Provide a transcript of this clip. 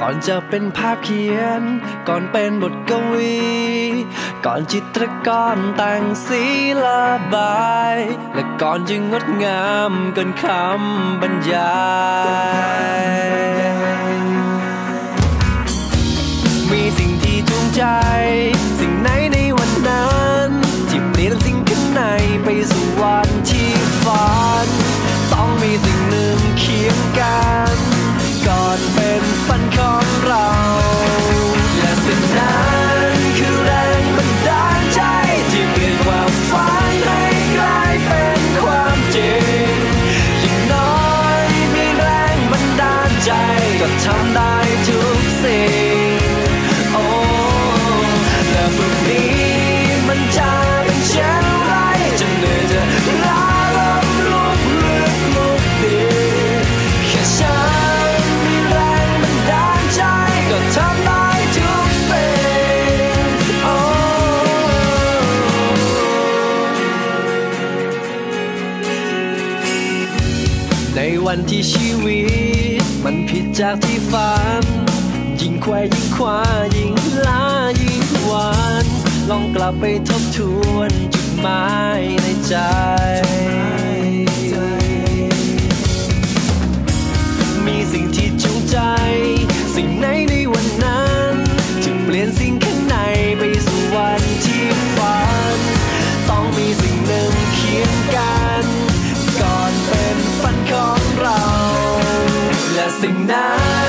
ก่อนจะเป็นภาพเขียน ก่อนเป็นบทกวี ก่อนจิตรกรแต่งสีละบาย และก่อนจึงงดงามเกินคำบรรยายมีสิ่งที่จูงใจ สิ่งไหนในวันนั้นที่เปลี่ยนสิ่งข้างในไปสู่วันที่ฝัน ต้องมีสิ่งหนึ่งเคียงกัน ก่อนเป็นฝันของเรา ในวันที่ชีวิต มันผิดจากที่ฝัน ยิ่งควายยิ่งควายิ่งลายิ่งหวานลองกลับไปทบทวนจุดหมายในใจมีสิ่งที่จูงใจ สิ่งไหนในวันนั้นจะเปลี่ยนสิ่งข้างในไปสู่วันที่ฝัน ต้องมีสิ่งหนึ่งเคียงกัน something now.